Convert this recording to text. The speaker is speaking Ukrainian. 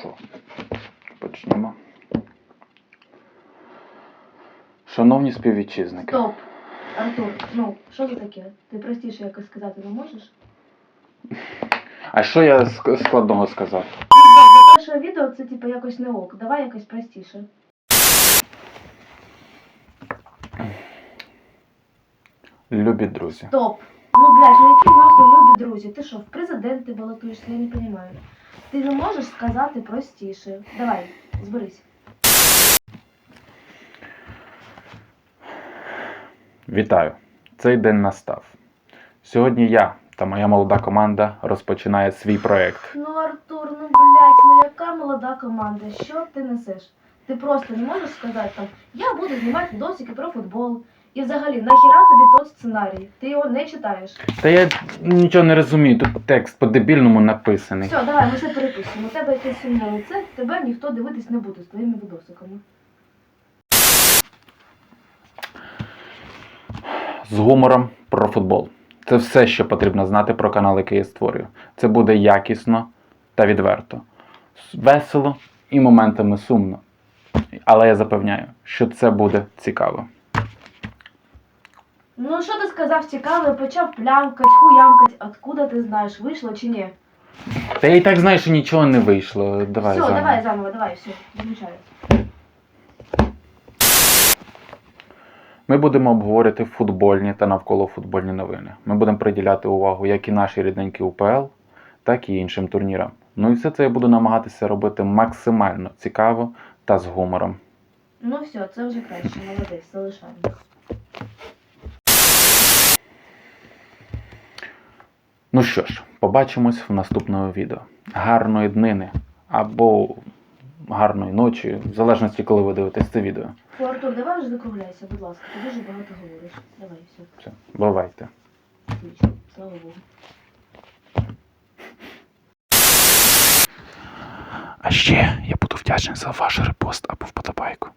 що, почнімо. Шановні співвітчизники, Стоп. Артур, ну, що це таке? Ти простіше якось сказати не можеш? а що я ск- складного сказав? Ну, для першого відео це типу якось не ок. Давай якось простіше. Любі друзі. Стоп. Ну, блядь, ну які нахуй любі друзі? Ти що, в президенти балотуєшся? Я не розумію. Ти не можеш сказати простіше. Давай, зберись. Вітаю! Цей день настав. Сьогодні я та моя молода команда розпочинає свій проект. Ну, Артур, ну блядь, ну яка молода команда? Що ти несеш? Ти просто не можеш сказати там, я буду знімати відосики про футбол. І взагалі, нахіра тобі той сценарій? Ти його не читаєш. Та я нічого не розумію, тут текст по-дебільному написаний. Все, давай, ми все переписуємо. У тебе якесь сумне лице, тебе ніхто дивитись не буде з твоїми відосиками. З гумором про футбол. Це все, що потрібно знати про канал, який я створюю. Це буде якісно та відверто. Весело і моментами сумно. Але я запевняю, що це буде цікаво. Ну, що ти сказав цікаве, почав плямкать, хуямкать, откуда ти знаєш, вийшло чи ні? Та я і так знаю, що нічого не вийшло. Давай все, заново. давай заново, давай, все, виключаю. Ми будемо обговорювати футбольні та навколофутбольні новини. Ми будемо приділяти увагу як і нашій рідненькій УПЛ, так і іншим турнірам. Ну і все це я буду намагатися робити максимально цікаво та з гумором. Ну все, це вже краще, молодець, залишаємо. Ну що ж, побачимось в наступному відео. Гарної днини або гарної ночі, в залежності, коли ви дивитесь це відео. Артур, давай вже закругляйся, будь ласка, ти дуже багато говориш. Давай, все, Все, бувайте. отлично, слава Богу. А ще я буду вдячний за ваш репост або вподобайку.